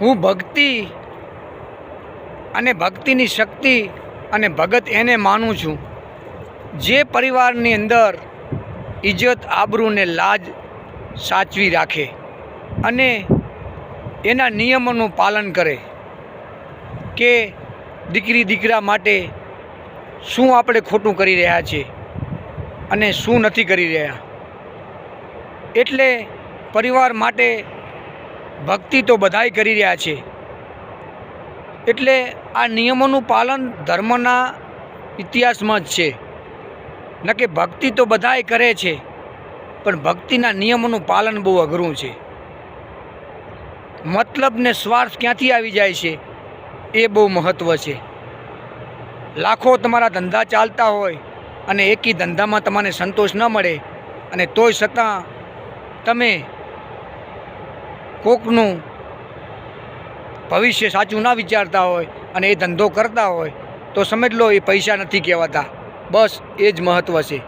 હું ભક્તિ અને ભક્તિની શક્તિ અને ભગત એને માનું છું. જે પરિવારની અંદર ઇજ્જત આબરૂને લાજ સાચવી રાખે અને એના નિયમોનું પાલન કરે કે દીકરી, દીકરા માટે શું આપણે ખોટું કરી રહ્યા છીએ અને શું નથી કરી રહ્યા. એટલે પરિવાર માટે ભક્તિ તો બધાય કરી રહ્યા છે. એટલે આ નિયમોનું પાલન ધર્મના ઇતિહાસમાં જ છે. ન કે ભક્તિ તો બધાય કરે છે, પણ ભક્તિના નિયમોનું પાલન બહુ અઘરું છે. મતલબ ને સ્વાર્થ ક્યાંથી આવી જાય છે, એ બહુ મહત્ત્વ છે. લાખો તમારા ધંધા ચાલતા હોય અને એકી ધંધામાં તમને સંતોષ ન મળે અને તોય છતાં તમે કોકનું ભવિષ્ય સાચું ના વિચારતા હોય અને એ ધંધો કરતા હોય, તો સમજ લો એ પૈસા નથી કહેવાતા. બસ એ જ મહત્ત્વ છે.